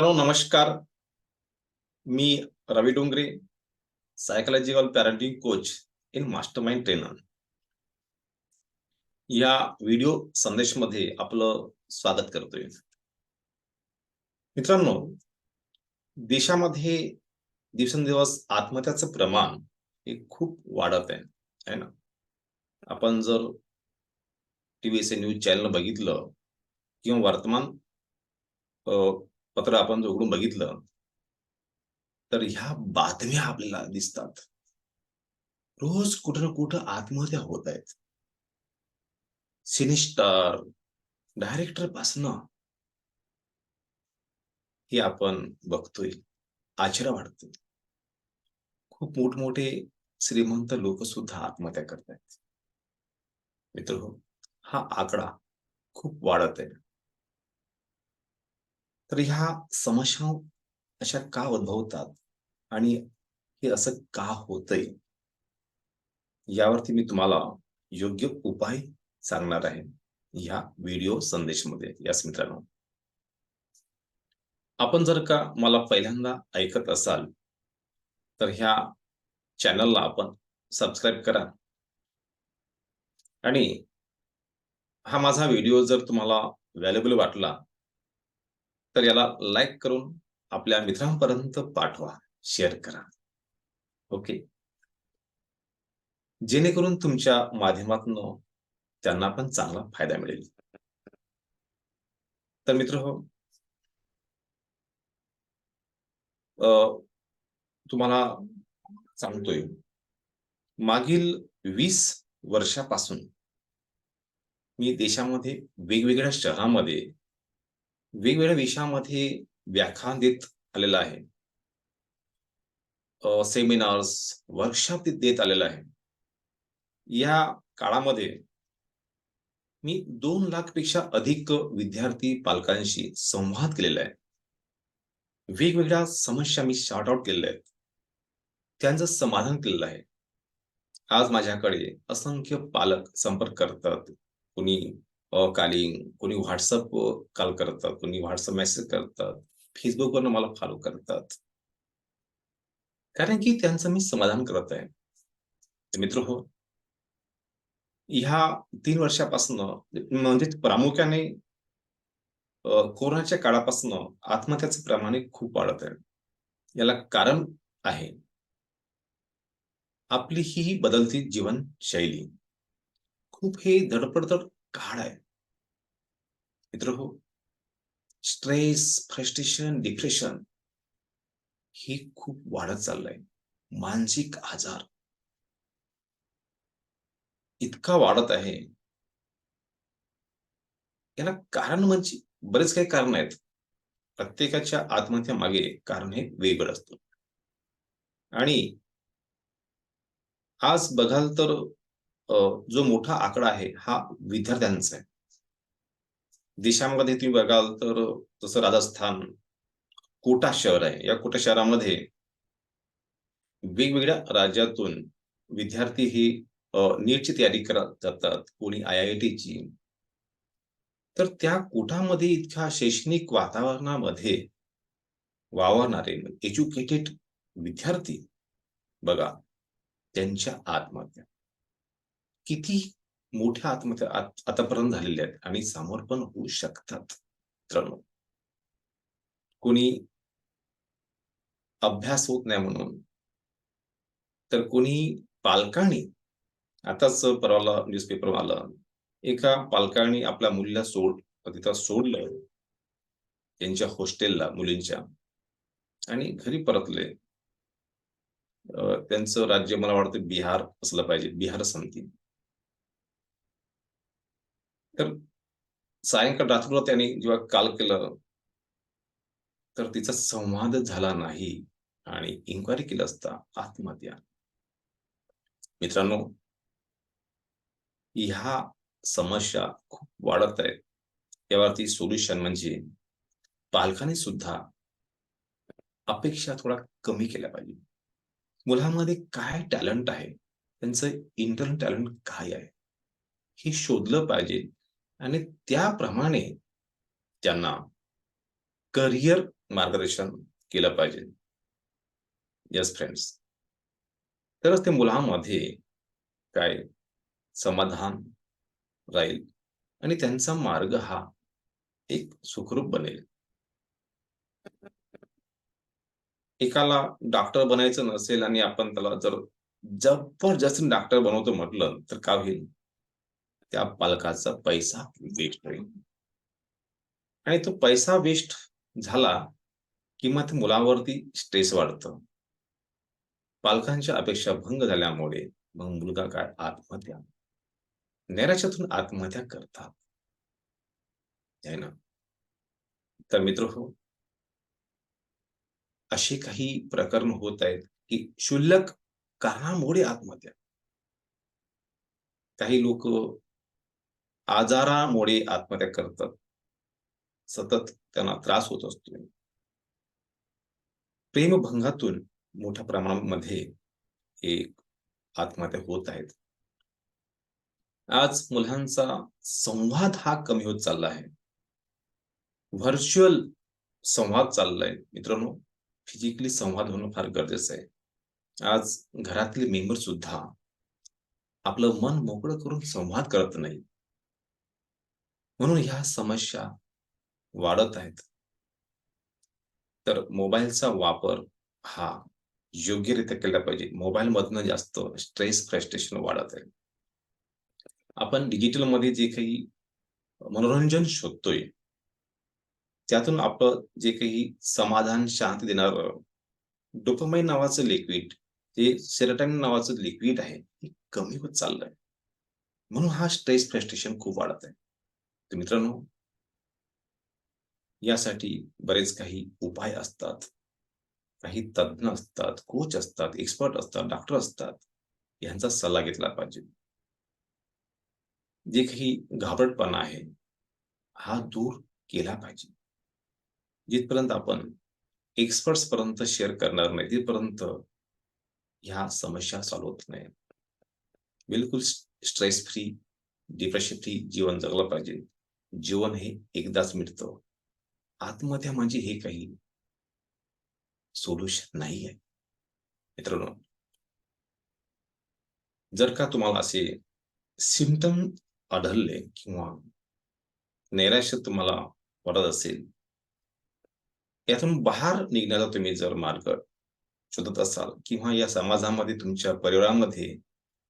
Hello नमस्कार. मी Ravi Dongre psychological parenting coach in master mind trainer या video संदेशमध्ये आपलं स्वागत करतोय. मित्रांनो देशामध्ये दिवसेंदिवस आत्महत्याचं प्रमाण हे खूप वाढत आहे है ना? आपण जर टीव्हीचे न्यूज चॅनल बघितलं किंवा वर्तमान पत्र आपण जो उघडून बघितलं तर ह्या बातम्या आपल्याला दिसतात. रोज कुठं ना कुठं आत्महत्या होत आहेत. सिनिस्टार डायरेक्टर पासन हे आपण बघतोय आश्चर्य वाटतोय. खूप मोठमोठे श्रीमंत लोक सुद्धा आत्महत्या करतायत. मित्र हा आकडा खूप वाढत आहे. तर ह्या समस्या अशा का उद्भवतात? आणि हे असं का होतंय? यावरती मी तुम्हाला योग्य उपाय सांगणार आहे ह्या व्हिडिओ संदेशमध्ये यास मित्रांनो. आपण जर का मला पहिल्यांदा ऐकत असाल तर ह्या चॅनलला आपण सबस्क्राईब करा. आणि हा माझा व्हिडिओ जर तुम्हाला व्हॅल्युबल वाटला तर याला लाईक करून आपल्या मित्रांपर्यंत पाठवा शेअर करा. ओके जेणेकरून तुमच्या माध्यमातून त्यांना पण चांगला फायदा मिळेल. तर मित्र हो तुम्हाला सांगतोय मागील वीस वर्षापासून मी देशामध्ये वेगवेगळ्या शहरामध्ये वेगवेगळ्या विषयामध्ये व्याख्यान देत आलेला आहे. सेमिनार्स वर्कशॉप देत आलेला आहे. या काळामध्ये मी दोन लाखपेक्षा अधिक विद्यार्थी पालकांशी संवाद केलेला आहे. वेगवेगळ्या समस्या मी शॉर्ट आउट केलेल्या आहेत. त्यांचं समाधान केलेलं आहे. आज माझ्याकडे असंख्य पालक संपर्क करतात. कुणी कालिंग कोणी व्हॉट्सअप कॉल करतात कोणी व्हॉट्सअप मेसेज करतात फेसबुकवर मला फॉलो करतात. कारण की त्यांचं मी समाधान करत आहे. मित्र हो ह्या तीन वर्षापासून म्हणजे प्रामुख्याने कोरोनाच्या काळापासून आत्महत्याचं प्रमाण खूप वाढत आहे. याला कारण आहे. आपली ही बदलती जीवनशैली. खूप हे धडपडधड काळ आहे. मित्र हो स्ट्रेस फ्रस्ट्रेशन डिप्रेशन हे खूप वाढत चाललंय. मानसिक आजार. इतका वाढत आहे. याला कारण म्हणजे बरेच काही कारण आहेत. प्रत्येकाच्या आत्महत्या मागे कारण हे वेगळं असतं. आणि आज बघाल तर जो मोठा आकडा आहे हा विद्यार्थ्यांचा आहे. देशामध्ये तुम्ही बघाल तर जसं राजस्थान कोटा शहर आहे. या कोटा शहरामध्ये वेगवेगळ्या राज्यातून विद्यार्थी ही नीटची तयारी करत जातात कोणी आय आय टीची. तर त्या कोटामध्ये इतक्या शैक्षणिक वातावरणामध्ये वावरणारे एज्युकेटेड विद्यार्थी बघा त्यांच्या आत्महत्या. किती मोठ्या आत्महत्या आतापर्यंत झालेल्या आहेत आणि सामोर पण होऊ शकतात मित्रांनो. कोणी अभ्यास होत नाही म्हणून तर कोणी पालकांनी आताच परवाला न्यूजपेपर आलं एका पालकांनी आपल्या मुलीला सोड तिथं सोडलं त्यांच्या हॉस्टेलला मुलींच्या आणि घरी परतले. त्यांचं राज्य मला वाटतं बिहार असलं पाहिजे बिहार समथिंग तर सायंकाळ रात्रीला त्याने जेव्हा काल केलं तर तिचा संवाद झाला नाही आणि इन्क्वायरी केलं असता आत्महत्या. मित्रांनो ह्या समस्या खूप वाढत आहेत. यावरती सोल्युशन म्हणजे पालकांनी सुद्धा अपेक्षा थोडा कमी केल्या पाहिजे. मुलांमध्ये काय टॅलेंट आहे? त्यांचं इंटरनल टॅलेंट काय आहे? हे शोधलं पाहिजे. आणि त्याप्रमाणे त्यांना करिअर मार्गदर्शन केलं पाहिजे. यस फ्रेंड्स तरच ते मुलांमध्ये काय समाधान राहील आणि त्यांचा मार्ग हा एक सुखरूप बनेल. एकाला डॉक्टर बनायचं नसेल आणि आपण त्याला जर जबरदस्त डॉक्टर बनवतो म्हटलं तर का होईल? त्या पालकाचा पैसा वेस्ट होईल. आणि तो पैसा वेस्ट झाला किंवा ते मुलावरती स्ट्रेस वाढतं. पालकांच्या अपेक्षा भंग झाल्यामुळे मग मुलगा काय आत्महत्या? नैराश्यातून आत्महत्या करतात. है ना? तर मित्र हो असे काही प्रकरण होत आहेत की क्षुल्लक कारणामुळे आत्महत्या. काही लोक आजारामुळे आत्महत्या करतात. सतत त्यांना त्रास होत असतो. प्रेमभंगातून मोठ्या प्रमाणामध्ये एक आत्महत्या होत आहेत. आज मुलांचा संवाद हा कमी होत चालला आहे. व्हर्च्युअल संवाद चाललाय मित्रांनो फिजिकली संवाद होणं फार गरजेचं आहे. आज घरातले मेंबर सुद्धा आपलं मन मोकळं करून संवाद करत नाही म्हणून ह्या समस्या वाढत आहेत. तर मोबाईलचा वापर हा योग्यरित्या केला पाहिजे. मोबाईल मधनं जास्त स्ट्रेस फ्रस्ट्रेशन वाढत आहे. आपण डिजिटलमध्ये जे काही मनोरंजन शोधतोय त्यातून आपलं जे काही समाधान शांती देणार डोपामाइन नावाचं लिक्विड जे सेरोटाइन नावाचं लिक्विड आहे हे कमी होत चाललंय. म्हणून हा स्ट्रेस फ्रस्ट्रेशन खूप वाढत आहे. तर मित्रांनो यासाठी बरेच काही उपाय असतात. काही तज्ञ असतात कोच असतात एक्सपर्ट असतात डॉक्टर असतात. यांचा सल्ला घेतला पाहिजे. जे काही घाबरटपणा आहे हा दूर केला पाहिजे. जिथपर्यंत आपण एक्सपर्ट्स पर्यंत शेअर करणार नाही तिथपर्यंत ह्या समस्या सॉल्व्ह होत नाही. बिलकुल स्ट्रेस फ्री डिप्रेशन फ्री जीवन जगलं पाहिजे. जीवन हे एकदाच मिळतं आत्महत्या म्हणजे हे काही सोल्युशन नाही आहे मित्रांनो जर का तुम्हाला असे सिमटम आढळले किंवा नैराश्य तुम्हाला वाटत असेल यातून बाहेर निघण्याचा तुम्ही जर मार्ग शोधत असाल किंवा या समाजामध्ये तुमच्या परिवारामध्ये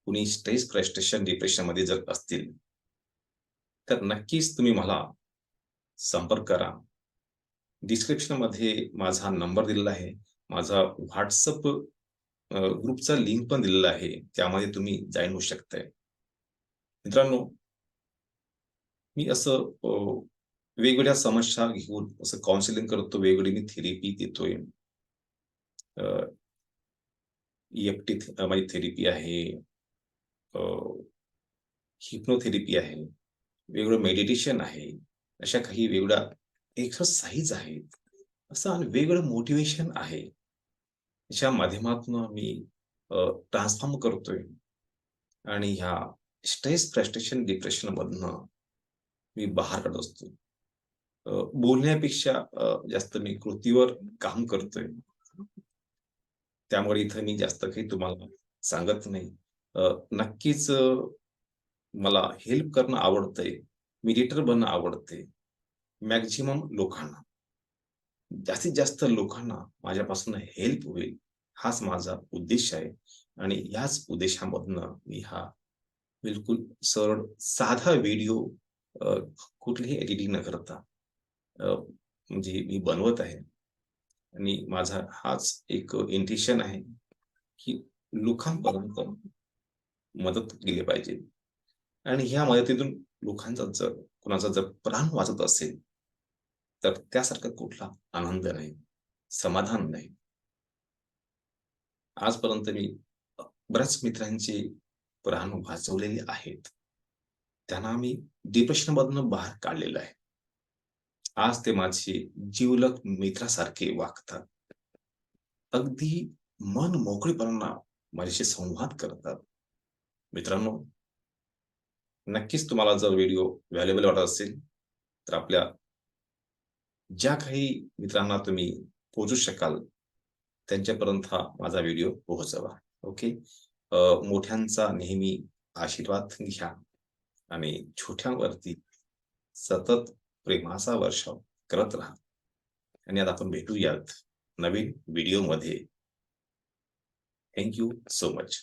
कुणी स्ट्रेस फ्रस्ट्रेशन डिप्रेशनमध्ये जर असतील तर नक्कीच तुम्ही मला संपर्क करा. डिस्क्रिप्शनमध्ये माझा नंबर दिलेला आहे. माझा व्हॉट्सअप ग्रुपचा लिंक पण दिलेला आहे. त्यामध्ये तुम्ही जॉईन होऊ शकताय. मित्रांनो मी असं वेगवेगळ्या समस्या घेऊन असं काउन्सिलिंग करतो. वेगवेगळी मी थेरपी देतोय. एकटी माझी थेरपी आहे. हिप्नोथेरपी आहे. वेगळं मेडिटेशन आहे अशा काही वेगळ्या एक्सरसाइज आहेत असं वेगळं मोटिवेशन आहे. अशा माध्यमातून मी ट्रान्सफॉर्म करतोय. आणि ह्या स्ट्रेस फ्रस्ट्रेशन डिप्रेशन मधनं मी बाहेर काढत असतो बोलण्यापेक्षा जास्त मी कृतीवर काम करतोय. त्यामुळे इथं मी जास्त काही तुम्हाला सांगत नाही. नक्कीच मला हेल्प करणं आवडतंय मिडिटर बनणं आवडते मॅक्झिमम लोकांना. जास्तीत जास्त लोकांना माझ्यापासून हेल्प होईल हाच माझा उद्देश आहे. आणि ह्याच उद्देशामधनं मी हा बिलकुल सरळ साधा व्हिडिओ कुठलीही एडिटिंग न करता म्हणजे मी बनवत आहे. आणि माझा हाच एक इंटेन्शन आहे की लोकांपर्यंत मदत केली पाहिजे. आणि ह्या मदतीतून लोकांचा जर कुणाचा जर प्राण वाचत असेल तर त्यासारखा कुठला आनंद नाही समाधान नाही. आजपर्यंत मी बऱ्याच मित्रांचे प्राण वाचवलेले आहेत. त्यांना मी डिप्रेशन मधून बाहेर काढलेलं आहे. आज ते माझे जीवलक मित्रासारखे वागतात. अगदी मन मोकळेपणा माझ्याशी संवाद करतात. मित्रांनो नक्कीच तुम्हाला जर व्हिडिओ व्हॅल्युएबल वाटत असेल तर आपल्या ज्या काही मित्रांना तुम्ही पोहोचू शकाल त्यांच्यापर्यंत हा माझा व्हिडिओ पोहोचवा. ओके मोठ्यांचा नेहमी आशीर्वाद घ्या आणि छोट्यांवरती सतत प्रेमाचा वर्षाव करत राहा. आणि आता आपण भेटूयात नवीन व्हिडिओमध्ये थँक्यू सो मच